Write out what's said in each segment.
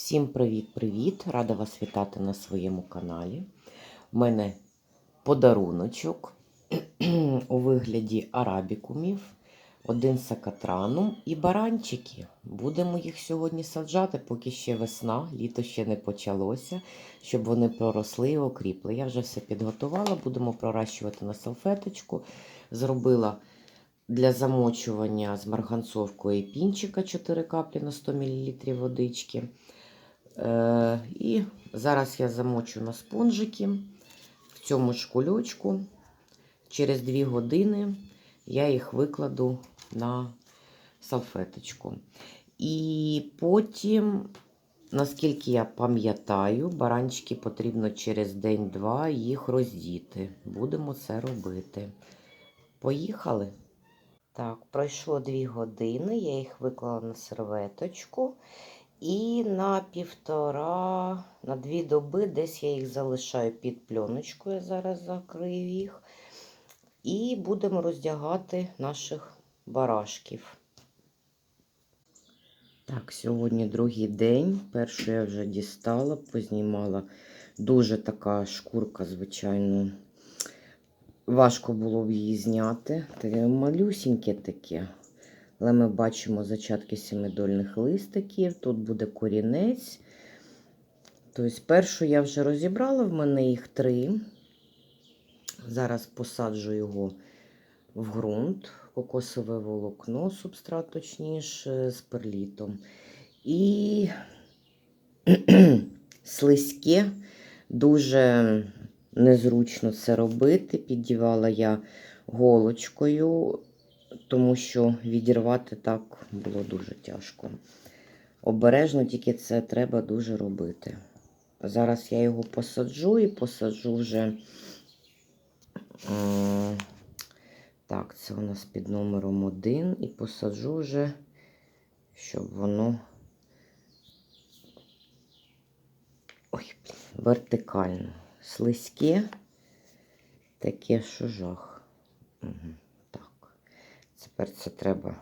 Всім привіт-привіт! Рада вас вітати на своєму каналі. У мене подаруночок у вигляді арабікумів, один сакатранум і баранчики. Будемо їх сьогодні саджати, поки ще весна, літо ще не почалося, щоб вони проросли і окріпли. Я вже все підготувала, будемо проращувати на салфеточку. Зробила для замочування з марганцовкою пінчика 4 каплі на 100 мл водички. Е, І зараз я замочу на спонжики в цьому ж кульочку. Через 2 години я їх викладу на салфеточку. І потім, наскільки я пам'ятаю, баранчики потрібно через день-два їх роздіти. Будемо це робити. Поїхали. Так, пройшло 2 години, я їх виклала на серветочку. І на півтора, на дві доби десь я їх залишаю під пленочкою, я зараз закрию їх. І будемо роздягати наших барашків. Так, сьогодні другий день. Першу я вже дістала, познімала. Дуже така шкурка, звичайно. Важко було б її зняти. Таке малюсіньке таке. Але ми бачимо зачатки сімидольних листиків. Тут буде корінець. Тобто, першу я вже розібрала, в мене їх три. Зараз посаджу його в ґрунт, кокосове волокно, субстрат, точніше, з перлітом. І слизьке, дуже незручно це робити. Піддівала я голочкою тому що відірвати так було дуже тяжко. Обережно тільки це треба дуже робити. Зараз я його посаджу і посаджу вже. Так, це у нас під номером 1. І посаджу вже, щоб воно ой, вертикально. Слизьке, таке, що жах. Угу. Тепер це треба.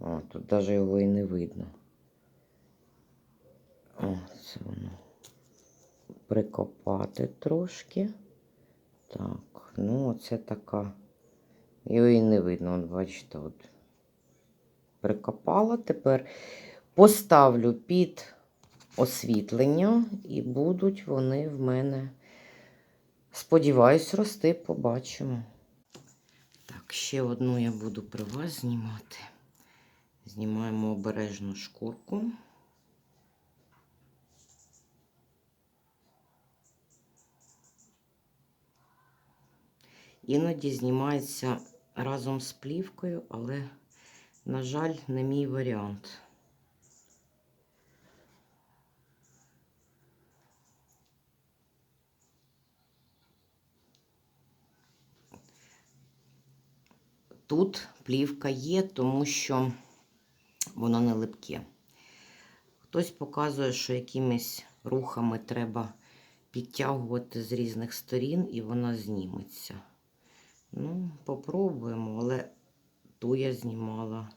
О, тут навіть його і не видно. О, це воно. Прикопати трошки. Так, ну оце така. Його і не видно, от бачите, от. Прикопала. Тепер поставлю під освітлення, і будуть вони в мене, сподіваюсь, рости, побачимо. Так, ще одну я буду при вас знімати. Знімаємо обережну шкурку. Іноді знімається разом з плівкою, але, на жаль, не мій варіант. Тут плівка є, тому що воно не липке. Хтось показує, що якимись рухами треба підтягувати з різних сторін, і вона зніметься. Ну, попробуємо, але ту я знімала.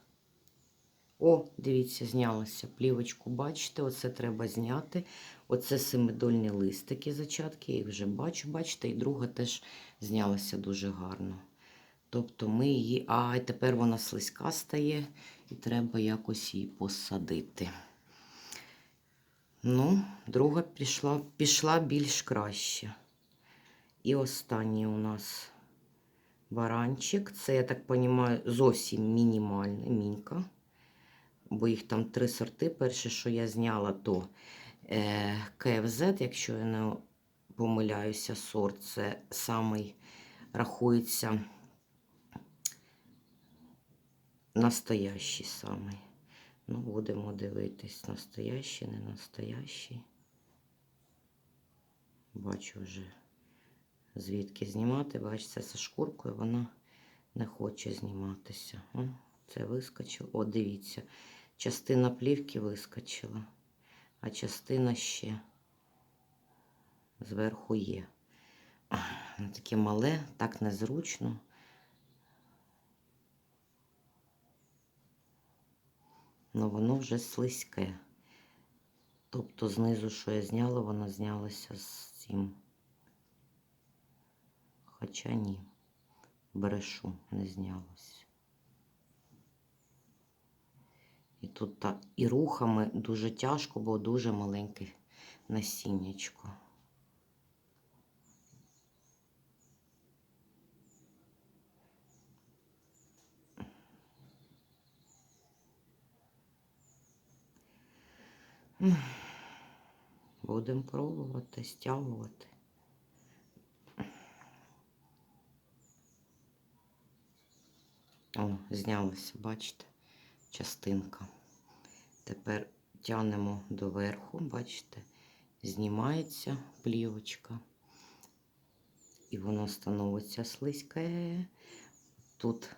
О, дивіться, знялася плівочку, бачите, оце треба зняти. Оце семидольні листики, зачатки, я їх вже бачу, бачите, і друга теж знялася дуже гарно. Тобто ми її, а тепер вона слизька стає, і треба якось її посадити. Ну, друга пішла пішла більш краще. І останній у нас баранчик. Це, я так розумію, зовсім мінімальна мінька. Бо їх там три сорти. Перше, що я зняла, то е, КФЗ, якщо я не помиляюся, сорт, це самий рахується настоящий самий. Ну, будемо дивитись, настоящий, не настоящий. Бачу вже, звідки знімати. Бачите, за шкуркою вона не хоче зніматися. О, це вискочило. О, дивіться, частина плівки вискочила, а частина ще зверху є. Таке мале, так незручно. Але воно вже слизьке. Тобто знизу, що я зняла, воно знялося з цим. Хоча ні, брешу, не знялося. І тут та, і рухами дуже тяжко, бо дуже маленьке насіннячко. Будемо пробувати, стягувати. О, знялося, бачите, частинка. Тепер тянемо доверху, бачите, знімається плівочка. І воно становиться слизьке. Тут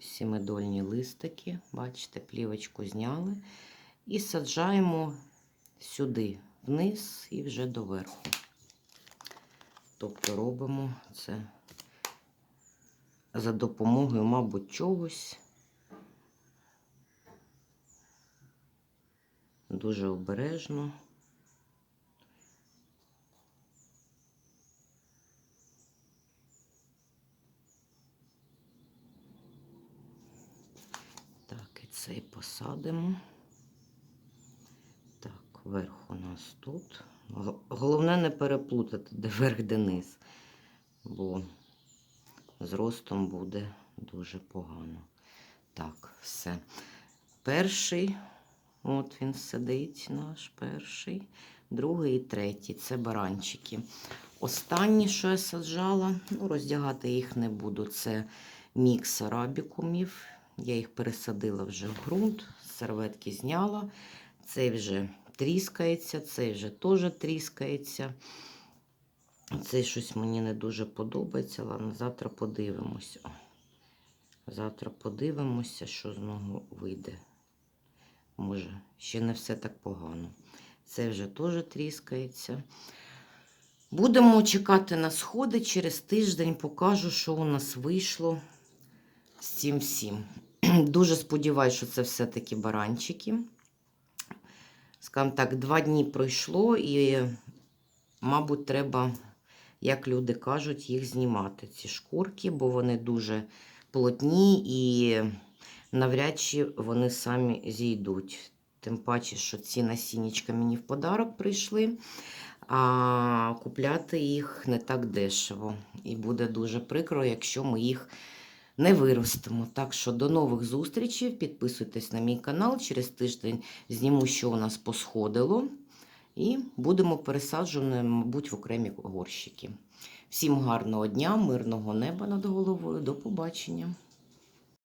сімидольні листики, бачите, плівочку зняли. І саджаємо сюди, вниз і вже доверху. Тобто робимо це за допомогою, мабуть, чогось. Дуже обережно. Так, і цей посадимо. Верх у нас тут. Головне не переплутати, де верх, де низ, бо з ростом буде дуже погано. Так, все. Перший, от він сидить, наш перший, другий і третій це баранчики. Останні, що я саджала, ну, роздягати їх не буду. Це мікс арабікумів. Я їх пересадила вже в ґрунт, серветки зняла. Цей вже тріскається, цей вже теж тріскається. Цей щось мені не дуже подобається. Ладно, завтра подивимося. Завтра подивимося, що з нього вийде. Може, ще не все так погано. Це вже теж тріскається. Будемо чекати на сходи. Через тиждень покажу, що у нас вийшло з цим всім. Дуже сподіваюся, що це все-таки баранчики. Скажімо так, два дні пройшло, і, мабуть, треба, як люди кажуть, їх знімати, ці шкурки, бо вони дуже плотні і навряд чи вони самі зійдуть. Тим паче, що ці насіннячка мені в подарок прийшли, а купляти їх не так дешево. І буде дуже прикро, якщо ми їх не виростимо. Так що до нових зустрічей. Підписуйтесь на мій канал. Через тиждень зніму, що у нас посходило. І будемо пересаджувати, мабуть, в окремі горщики. Всім гарного дня, мирного неба над головою. До побачення!